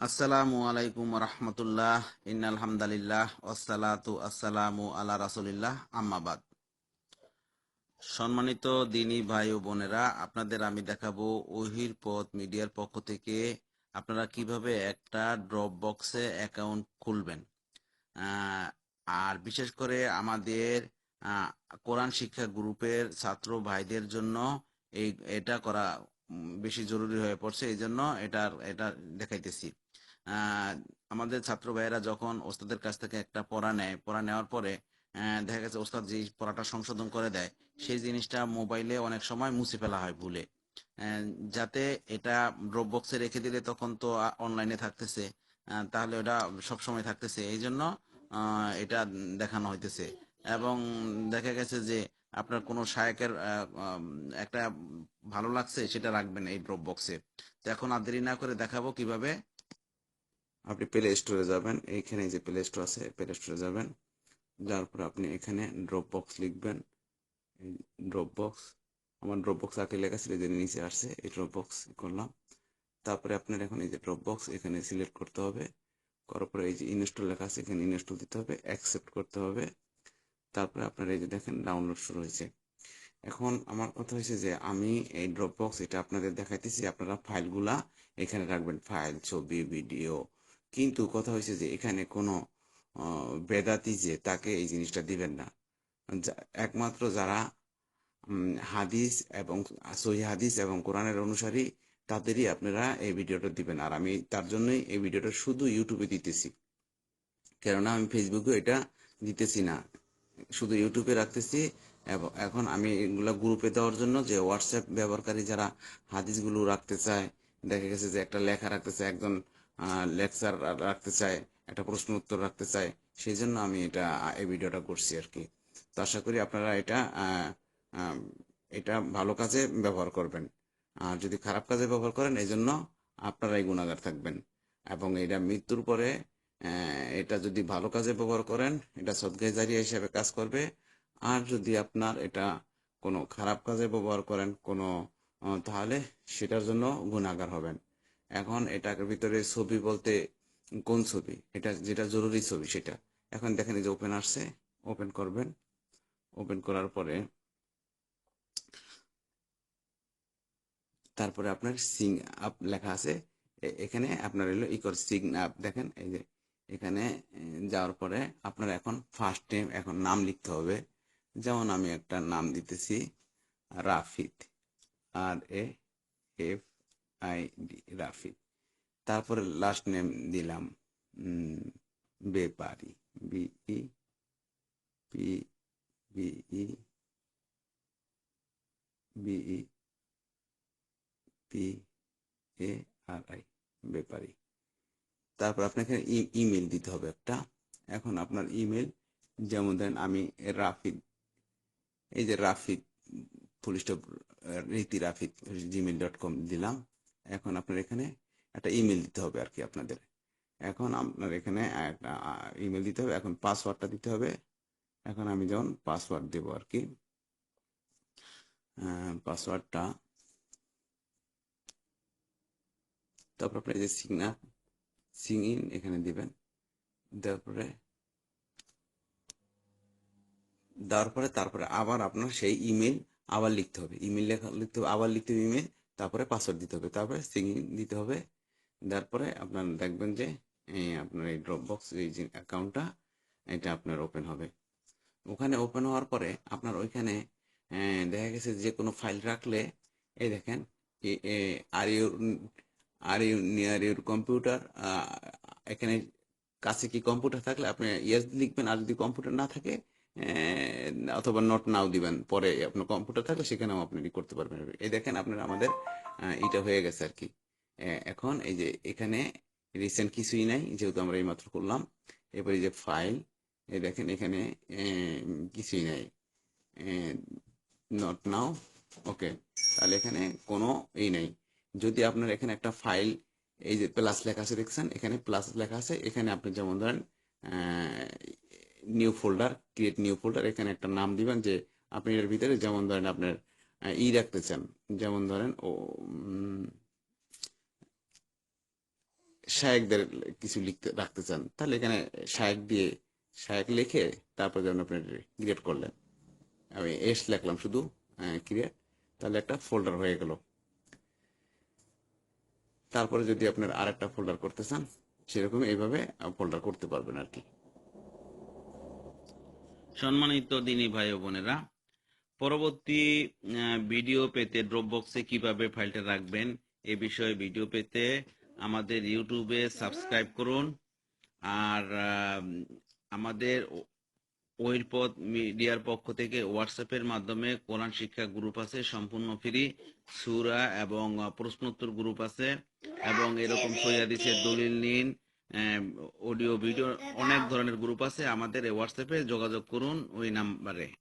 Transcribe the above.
আসসালামু আলাইকুম রহমতুল্লাহ। ইনালহামদালিল্লাহ ওসালাতু আসসালামু আলা রাসুলিল্লাহ। আম্মাবাদ সম্মানিত দিনী ভাই ও বোনেরা, আপনাদের আমি দেখাবো ওহির পথ মিডিয়ার পক্ষ থেকে আপনারা কীভাবে একটা ড্রপ বক্সে অ্যাকাউন্ট খুলবেন। আর বিশেষ করে আমাদের কোরআন শিক্ষা গ্রুপের ছাত্র ভাইদের জন্য এই, এটা করা বেশি জরুরি হয়ে পড়ছে। এই জন্য এটার, এটা দেখাইতেছি। আমাদের ছাত্র ভাইয়েরা যখন ওস্তাদের কাছ থেকে একটা পড়া নেয় পড়া নেওয়ার পরে দেখা গেছে ওস্তাদ যে পড়াটা সংশোধন করে দেয় সেই জিনিসটা মোবাইলে অনেক সময় মুছে ফেলা হয় ভুলে। যাতে এটা ড্রপ বক্সে রেখে দিলে তখন তো অনলাইনে থাকতেছে তাহলে ওটা সব সময় থাকতেছে। এই জন্য এটা দেখানো হইতেছে। এবং দেখা গেছে যে আপনার কোনো উম, একটা ভালো লাগছে সেটা রাখবেন এই ড্রপ বক্সে তো এখন আর দেরি না করে দেখাবো কীভাবে আপনি প্লে স্টোরে যাবেন, এইখানে যে প্লে স্টোর আছে প্লে স্টোরে যাবেন। যাওয়ার পর আপনি এখানে ড্রপ বক্স লিখবেন। ড্রপ বক্স আমার ড্রপ বক্স আগে লেখা ছিল যে নিচে আসছে, এই ড্রপ বক্স করলাম। তারপরে আপনার এখন এই যে ড্রপ বক্স এখানে সিলেক্ট করতে হবে। করার পরে এই যে ইনস্টল লেখা আছে, এখানে ইনস্টল দিতে হবে অ্যাকসেপ্ট করতে হবে। তারপরে আপনার এই যে দেখেন ডাউনলোড শুরু হয়েছে। এখন আমার কথা হয়েছে যে, আমি এই ড্রপ বক্স এটা আপনাদের দেখাইতেছি, আপনারা ফাইলগুলা এখানে রাখবেন। ফাইল, ছবি, ভিডিও কিন্তু কথা হয়েছে যে এখানে কোনো বেদাতি যে তাকে এই জিনিসটা দিবেন না। একমাত্র যারা হাদিস এবং সহি হাদিস এবং কোরআনের অনুসারী তাদেরই আপনারা এই ভিডিওটা দিবেন। আর আমি তার জন্যই এই ভিডিওটা শুধু ইউটিউবে দিতেছি। কেননা আমি ফেসবুকে এটা দিতেছি না। শুধু ইউটিউবে রাখতেছি এবং, এখন আমি এগুলা গ্রুপে দেওয়ার জন্য যে হোয়াটসঅ্যাপ ব্যবহারকারী যারা হাদিসগুলো রাখতে চায়, দেখা গেছে যে একটা লেখা রাখতে চায় একজন লেকচার রাখতে চায়, একটা প্রশ্ন উত্তর রাখতে চায়, সেই জন্য আমি এটা, এই ভিডিওটা করছি আর কি তো আশা করি আপনারা এটা এটা ভালো কাজে ব্যবহার করবেন। আর যদি খারাপ কাজে ব্যবহার করেন, এই জন্য আপনারাই গুণাগার থাকবেন। এবং এটা মৃত্যুর পরে এটা যদি ভালো কাজে ব্যবহার করেন, এটা সদগাই জারিয়া হিসেবে কাজ করবে। আর যদি আপনার এটা কোনো খারাপ কাজে ব্যবহার করেন, কোনো তাহলে সেটার জন্য গুণাগার হবেন। এখন এটার ভিতরে ছবি বলতে কোন ছবি? এটা যেটা জরুরি ছবি সেটা। এখন দেখেন যে ওপেন আসছে ওপেন করবেন। ওপেন করার পরে তারপরে আপনার সিং আপ লেখা আছে। এখানে আপনার হলো ইকর সিং আপ দেখেন এই যে এখানে যাওয়ার পরে আপনার এখন ফার্স্ট নেম এখন নাম লিখতে হবে। যেমন আমি একটা নাম দিতেছি Rafid R A, F I D Rafid তারপরে লাস্ট নেম দিলাম Bepari. B E P B E B E P, A, R, I, Bepari. তারপর আপনাকে ইমেল দিতে হবে একটা। এখন আপনার ইমেল যেমন ধরেন আমি রাফিদ এই যে রাফিদ ফুল রীতি রাফিদ জিমেল ডট কম দিলাম। এখন আপনার এখানে একটা ইমেল দিতে হবে আর কি আপনাদের। এখন আপনার এখানে একটা ইমেল দিতে হবে, এখন পাসওয়ার্ডটা দিতে হবে। এখন আমি যেমন পাসওয়ার্ড দেবো আর কি। পাসওয়ার্ডটা তারপর আপনি যে সিগনার সিং ইন এখানে দিবেন। তারপরে দেওয়ার পরে তারপরে আবার আপনার সেই ইমেল আবার লিখতে হবে। ইমেল লেখা, লিখতে হবে, আবার লিখতে হবে ইমেল তারপরে পাসওয়ার্ড দিতে হবে। তারপরে সিং ইন দিতে হবে। তারপরে আপনার দেখবেন যে আপনার এই ড্রপ বক্স এই যে অ্যাকাউন্টটা এটা আপনার ওপেন হবে। ওখানে ওপেন হওয়ার পরে আপনার ওইখানে দেখা গেছে যে কোনো ফাইল রাখলে, এই দেখেন are you are you near your computer এখানে কাছে কি কম্পিউটার থাকলে আপনি ইয়েস লিখবেন, আর যদি কম্পিউটার না থাকে অথবা নট নাও দিবেন, পরে আপনার কম্পিউটার থাকলে সেখানেও আপনি করতে পারবেন। এই দেখেন আপনার আমাদের এটা হয়ে গেছে আর কি। এখন এই যে এখানে রিসেন্ট কিছুই নাই, যেহেতু আমরা এইমাত্র করলাম। এরপরে যে ফাইল এই দেখেন এখানে কিছুই নাই। নট নাও ওকে তাহলে এখানে কোনো এই নাই। যদি আপনার এখানে একটা ফাইল এই যে প্লাস লেখা আছে, দেখছেন? এখানে প্লাস লেখা আছে। এখানে আপনি যেমন ধরেন new folder create new folder এখানে একটা নাম দিবেন যে আপনি এর ভিতরে যেমন ধরেন আপনার ই রাখতে চান, যেমন ধরেন, ও শায়েকদের কিছু লিখতে, রাখতে চান, তাহলে এখানে শায়েক দিয়ে, শায়েক লিখে তারপর যেমন আপনি ক্রিয়েট করলেন, আমি এস লিখলাম শুধু ক্রিয়েট তাহলে একটা ফোল্ডার হয়ে গেল। তারপরে যদি আপনার আরেকটা ফোল্ডার করতে চান, সেরকম এইভাবে ফোল্ডার করতে পারবেন আর কি। সম্মানিত দিনী ভাই ও বোনেরা, পরবর্তী ভিডিও পেতে ড্রপ বক্সে কীভাবে ফাইলটা রাখবেন, এ বিষয়ে ভিডিও পেতে আমাদের ইউটিউবে সাবস্ক্রাইব করুন। আর আমাদের ওইরপথ মিডিয়ার পক্ষ থেকে হোয়াটসঅ্যাপের মাধ্যমে কোরআন শিক্ষা গ্রুপ আছে, সম্পূর্ণ ফ্রি সুরা এবং প্রশ্নোত্তর গ্রুপ আছে, এবং এরকম সৈয়াদিসের দলিল নিন অডিও ভিডিও অনেক ধরনের গ্রুপ আছে। আমাদের হোয়াটসঅ্যাপে যোগাযোগ করুন ওই নাম্বারে